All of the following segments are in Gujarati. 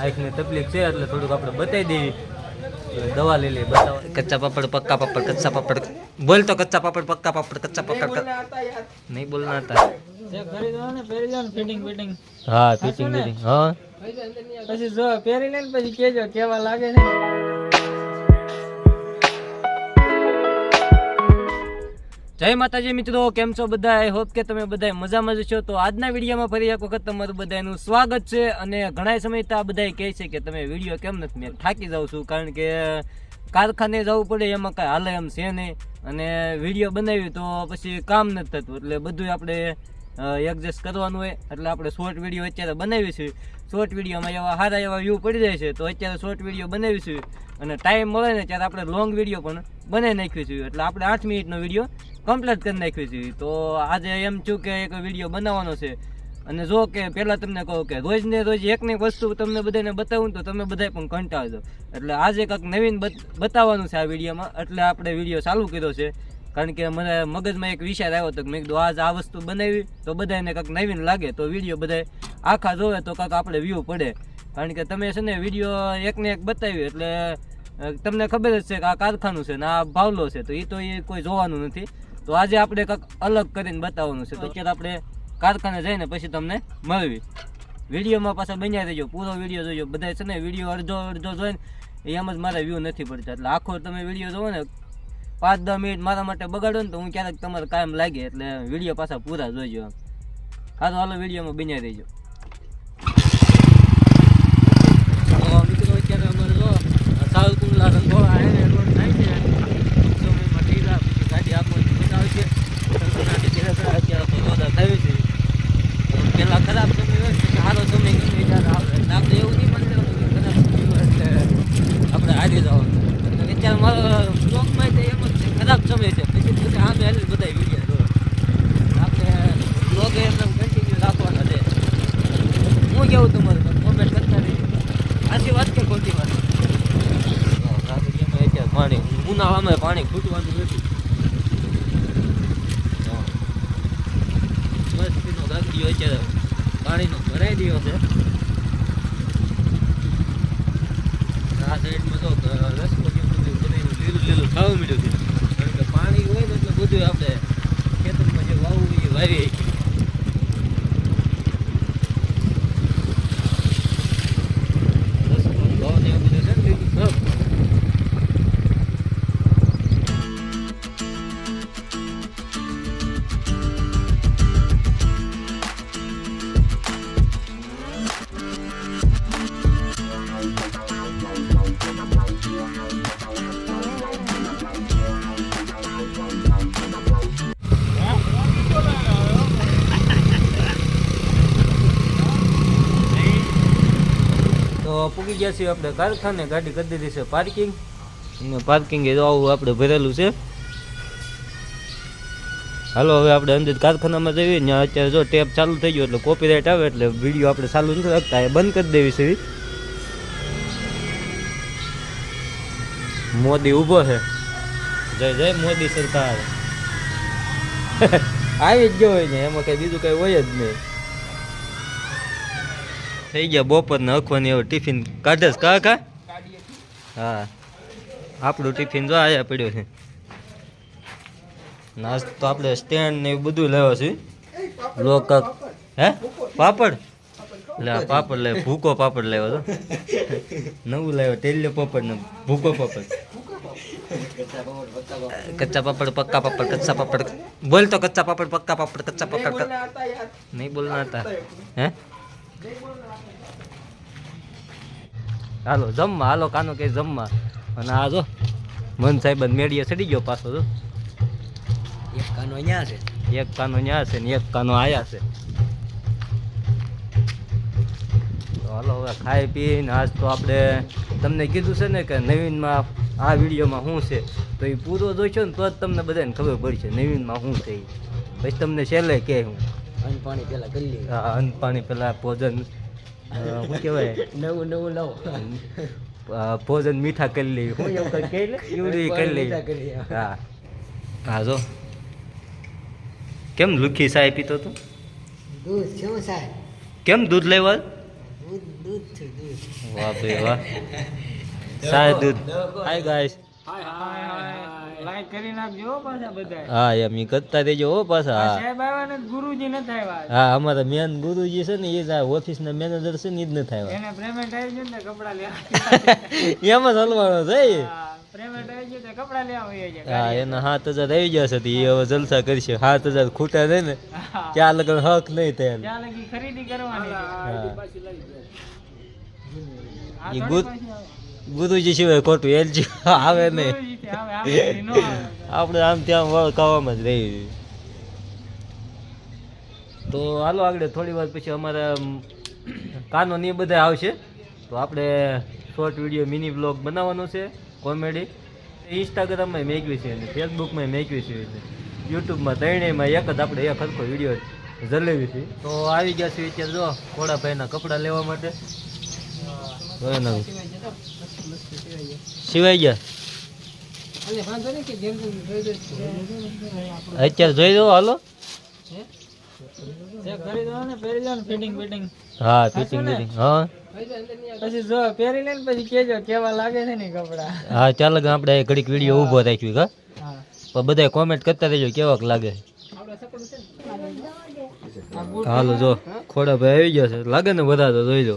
આંખની તકલીફ છે એટલે થોડુંક આપણે બતાવી દેવી. દવા લઈ લઈએ બતાવવા. કચ્ચા પાપડ પક્કા પાપડ કચ્ચા પાપડ. બોલ તો કચ્ચા પાપડ પક્કા પાપડ કચ્ચા પાપડ. નહીં બોલના હતા હા ફિટિંગ હા. પછી જો પહેરી લે પછી કેજો કેવા લાગે છે. જય માતાજી મિત્રો, કેમ છો બધા આઈ હોપ કે તમે બધા મજામાં જ છો. તો આજના વિડીયોમાં ફરી એક વખત તમારું બધાનું સ્વાગત છે અને ઘણા તો આ બધા કહે છે કે તમે વીડિયો કેમ નથી? મેં થાકી જાઉં છું કારણ કે કારખાને જવું પડે, એમાં કાંઈ હાલે એમ છે નહીં. અને વીડિયો બનાવ્યું તો પછી કામ નથી થતું. એટલે બધું આપણે એડજસ્ટ કરવાનું હોય. એટલે આપણે શોર્ટ વીડિયો અત્યારે બનાવી છે શોર્ટ વિડીયોમાં એવા સારા એવા વ્યૂ પડી જાય છે. તો અત્યારે શોર્ટ વીડિયો બનાવીશું અને ટાઈમ મળે ને ત્યારે આપણે લોંગ વીડિયો પણ બનાવી નાખ્યું છે એટલે આપણે આઠ મિનિટનો વીડિયો કમ્પ્લીટ કરી નાખ્યું છે. તો આજે એમ છું કે એક વીડિયો બનાવવાનો છે. અને જો કે પહેલાં તમને કહું કે રોજ ને રોજ એકની એક વસ્તુ તમને બધાને બતાવું તો તમે બધાય પણ કંટાળજો એટલે આજે કંઈક નવીન બતાવવાનું છે આ વિડીયોમાં એટલે આપણે વીડિયો ચાલુ કર્યો છે. કારણ કે મને મગજમાં એક વિચાર આવ્યો હતો કે મેં કીધું, આજ આ વસ્તુ બનાવી તો બધાને કંઈક નવીન લાગે. તો વીડિયો બધાય આખા જોવે તો કંઈક આપણે વ્યૂ પડે. કારણ કે તમે છે ને વીડિયો એકને એક બતાવ્યું એટલે તમને ખબર જ છે કે આ કારખાનું છે ને આ ભાવલો છે. તો એ તો એ કોઈ જોવાનું નથી. તો આજે આપણે કંઈક અલગ કરીને બતાવવાનું છે. તો અત્યારે આપણે કારખાને જઈને પછી તમને મળવી. વિડીયોમાં પાછા બન્યા રહેજો પૂરો વીડિયો જોજો. બધા છે ને વીડિયો અડધો અડધો જોઈને એમ જ મારા વ્યૂ નથી પડતા. એટલે આખો તમે વીડિયો જોવો ને પાંચ દસ મિનિટ મારા માટે બગાડો ને તો હું ક્યારેક તમારે કાયમ લાગે. એટલે વીડિયો પાછા પૂરા જોઈજો આમ હા તો હાલો વિડીયોમાં બન્યા રહેજો તો મિત્રો અત્યારે અમારે જો સાવકુંડલા રંગોળા હાઈવે રોડ થાય છે સમયમાં ઢીલા પછી ગાડી આપવાની મજા આવે છે સંતોષાની ધીરે અત્યારે તો જોરદાર થયું છે પેલા ખરાબ સમય હોય પછી સારો સમય ગમે ત્યારે આવે એટલે આપણે એવું નહીં માની લેવાનું કે ખરાબ સમય હોય એટલે આપણે હારી જવાનું અને અત્યારે મારો બ્લોગમાં તે એમ જ છે ખરાબ સમય છે પછી પછી સામે હાલી બધા વીડિયો જો આપણે બ્લોગ એમને કન્ટિન્યુ રાખવાના છે હું કેવું તમારું કોમેન્ટ કરતા રહીએ સાચી વાત કે ખોટી વાત કાકડીયામાં અત્યારે પાણી, ઉનાળામાં પાણી ખૂટવાનું નથી. મસ્તીનો કાકડીયો અત્યારે પાણીનો ભરાઈ ગયો છે. આ સાઈડમાં તો રસ્તો લીલું લીલું ખાવા મળ્યું છે. કારણ કે પાણી હોય ને એટલે બધું આપણે ખેતરમાં જે વાવવું એ વાવી પૂગી ગયા છીએ આપણે કારખાને, ગાડી કરી દીધી છે પાર્કિંગ અને પાર્કિંગ એ આવું આપણે ભરેલું છે. હાલો, હવે આપણે અંદર કારખાનામાં જઈએ ને અત્યારે જો ટેપ ચાલુ થઈ ગયો એટલે કોપીરાઇટ આવે એટલે વીડિયો આપણે ચાલુ નથી રાખતા, એ બંધ કરી દેવી છે. મોદી ઊભો છે. જય જય મોદી સરકાર. આવી જ ગયો હોય ને, એમાં કઈ બીજું કઈ હોય જ નહીં. થઈ ગયા બપોર ને અખવાની હવે ટિફિન કાઢે કા કા? હા. આપણું ટિફિન જો આયા પડ્યો છે. નાસ્તો તો આપણે સ્ટેન્ડ ને એવું બધું લેવા છે. લોક હે? પાપડ? લે પાપડ લે ભૂકો પાપડ લેવો તો નવું લાવ્યો તેલ્યો પાપડ ને ભૂકો પાપડ. કચ્ચા પાપડ પક્કા પાપડ કચ્ચા પાપડ. બોલ તો કચ્ચા પાપડ પક્કા પાપડ કચ્ચા પાપડ નહીં બોલના હતા હે? હાલો જમવા. હાલો કાનો કે જમવા. અને આ જો મન સાહેબ મેળીએ ચડી ગયો પાછો તો એક કાનો અહીંયા છે. એક કાનો ન્યા છે ને એક કાનો આયા છે. તો હાલો હવે ખાઈ પીને આજ તો આપણે તમને કીધું છે ને કે નવીનમાં આ વિડીયોમાં શું છે? તો એ પૂરો જોઈશો ને તો જ તમને બધાને ખબર પડશે નવીનમાં શું છે એ. પછી તમને છેલ્લે કે હું અન પાણી પેલા કરી લઈએ હા અન્ન પાણી પેલા ભોજન શું કહેવાય નવું નવું લાવો. ભોજન મીઠા કરી લઈએ. હું એવું કઈ કહી લે એવું કરી લઈએ. હા. હા જો. કેમ લુખી સાહેબ પીતો તું? દૂધ શું સાહેબ કેમ દૂધ લેવા? દૂધ વાહ ભાઈ વાહ. સાહેબ દૂધ. હાય ગાઈસ લાઈક કરી નાખજો પાછા બધા હા એમ ઈ કરતા દેજો હો પાછા હા. સાહેબ આવ્યા ને ગુરુજી ન થાય હા અમારા મેન ગુરુજી છે ને એ જ ઓફિસ ના મેનેજર છે ને એ જ ન થાય એને પેમેન્ટ આવી ગયું ને કપડા લેવા. એમાં જ હલવાનો છે પેમેન્ટ આવી ગયું તો કપડા લેવા વહી જાય હા એના સાત હજાર આવી જશે તો એ હવે જલસા કરશે. સાત હજાર ખૂટા રહે ને. ત્યાં લગન હક નહીં થાય ત્યાં લગી ખરીદી કરવાની? ઈ પાછી. ગુરુજી સિવાય ખોટું એલજી આવે નહીં. આપણે આમ ત્યાં વળકાવામાં જ રહી તો હાલો આગળ થોડી વાર પછી અમારા કાનો ને એ બધા આવશે. તો આપણે શોર્ટ વીડિયો મિની બ્લોગ બનાવવાનો છે કોમેડી ઇન્સ્ટાગ્રામમાં મેકવી છે અને ફેસબુકમાં મેકવી છે એટલે યુટ્યુબમાં ત્રણેયમાં એક જ આપણે એક હરખો વીડિયો જલેવી છે. તો આવી ગયા છે અત્યારે જો ઘોડાભાઈના કપડાં લેવા માટે. સિવાય ગયા? અત્યારે જોઈ દો હાલો. હા? Fitting fitting. હા પછી જો પહેરી લે પછી કેજો કેવા લાગે છે ને કપડા. હા ચાલો આપણે ઘડીક વીડિયો ઊભો રાખ્યું કા? હા. પણ બધા કોમેન્ટ કરતા રહેજો કેવાક લાગે. હાલો જો ખોડા ભાઈ આવી ગયા છે. લાગે ને બધા તો જોઈ લો.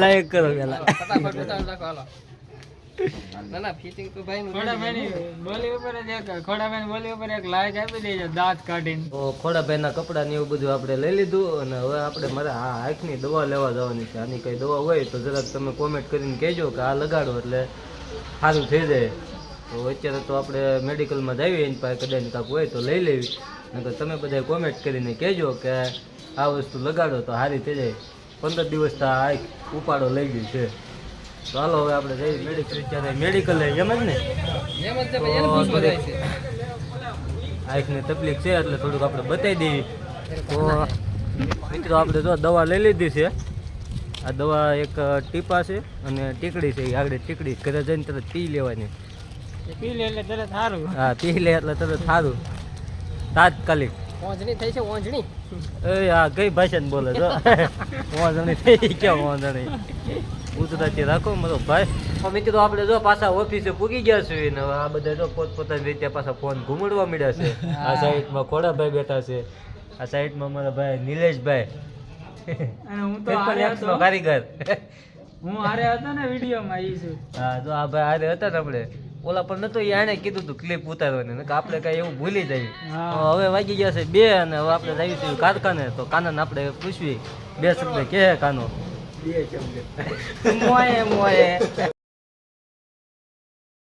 લાઈક કરો પેલા. ખોડા ભાઈની બોલી ઉપર જ એક ખોડા બોલી ઉપર એક લાઈક આપી દેજો દાંત કાઢીને. તો ખોડાભાઈના કપડા ને એવું બધું આપણે લઈ લીધું અને હવે આપણે મારે આ આંખની દવા લેવા જવાની છે. આની કઈ દવા હોય તો જરાક તમે કોમેન્ટ કરીને કહેજો કે આ લગાડો એટલે સારું થઈ જાય. તો અત્યારે તો આપણે મેડિકલમાં જઈએ એની પાસે કદાચ કાંક હોય તો લઈ લેવી. નકર તમે બધા કોમેન્ટ કરીને કહેજો કે આ વસ્તુ લગાડો તો સારી થઈ જાય. પંદર દિવસ તો આ ઉપાડો લઈ ગયું છે. તો હાલો હવે આપણે જઈ મેડિકલ ત્યારે મેડિકલ એમ જ ને? આંખની તકલીફ છે એટલે થોડુંક આપણે બતાવી દઈએ. તો મિત્રો આપણે જો દવા લઈ લીધી છે. આ દવા એક ટીપા છે અને ટીકડી છે. એ આગળ ટીકડી. ઘરે જઈને તરત પી લેવાની. પી લે એટલે તરત સારું હા પી લે એટલે તરત સારું તાત્કાલિક. ઓંજણી થઈ છે ઓંજણી એ આ કઈ ભાષા બોલે જો વાંધણી થઈ ક્યાં વાંધણી ઉતરાતી રાખો મારો ભાઈ. તો કીધું આપણે જો પાછા ઓફિસે પૂગી ગયા છે ને આ બધા જો પોતપોતાની રીતે પાછા ફોન ઘૂમડવા મળ્યા છે. આ સાઈડમાં ખોડાભાઈ બેઠા છે. આ સાઈડમાં મારા ભાઈ નિલેશભાઈ. અને હું તો હતો. કારીગર. હું હારે હતો ને વિડીયોમાં ઈ છું હા જો આ ભાઈ આરે હતા ને આપણે. ઓલા પણ નતો એને કીધું તું ક્લિપ ઉતારવાની ને આપણે કઈ એવું ભૂલી જાય હવે વાગી ગયા છે બે અને હવે આપણે જઈએ છીએ કારખાને તો કાનન આપણે પૂછવી બે શબ્દ કે કાનો. બે શબ્દ. મોયે મોયે